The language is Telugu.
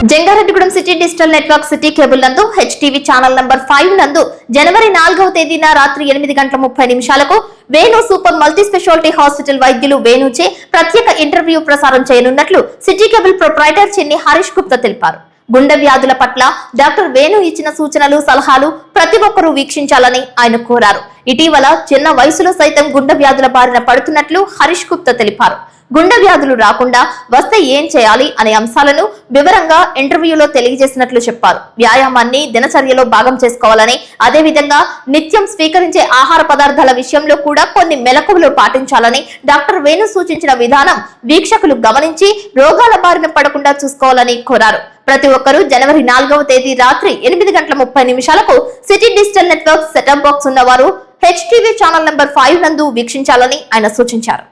Jangareddygudem city digital network city cable నందు హెచ్టీవీ ఛానల్ నంబర్ ఫైవ్ నందు జనవరి నాలుగవ తేదీన రాత్రి ఎనిమిది గంటల ముప్పై నిమిషాలకు Venu super multi speciality hospital వైద్యులు వేణుచే ప్రత్యేక ఇంటర్వ్యూ ప్రసారం చేయనున్నట్లు city cable proprietor Chenni Harish Gupta తెలిపారు. గుండె వ్యాధుల పట్ల డాక్టర్ వేణు ఇచ్చిన సూచనలు సలహాలు ప్రతి ఒక్కరూ వీక్షించాలని ఆయన కోరారు. ఇటీవల చిన్న వయసులో సైతం గుండె వ్యాధుల బారిన పడుతున్నట్లు హరీష్ గుప్తా తెలిపారు. గుండె వ్యాధులు రాకుండా వస్తే ఏం చేయాలి అనే అంశాలను వివరంగా ఇంటర్వ్యూలో తెలియజేసినట్లు చెప్పారు. వ్యాయామాన్ని దినచర్యలో భాగం చేసుకోవాలని అదేవిధంగా నిత్యం స్వీకరించే ఆహార పదార్థాల విషయంలో కూడా కొన్ని మెలకువలు పాటించాలని డాక్టర్ వేణు సూచించిన విధానం వీక్షకులు గమనించి రోగాల బారిన పడకుండా చూసుకోవాలని కోరారు. ప్రతి ఒక్కరూ జనవరి నాలుగవ తేదీ రాత్రి ఎనిమిది గంటల ముప్పై నిమిషాలకు city digital network setup box ఉన్నవారు హెచ్టీవీ ఛానల్ నెంబర్ ఫైవ్ నందు వీక్షించాలని ఆయన సూచించారు.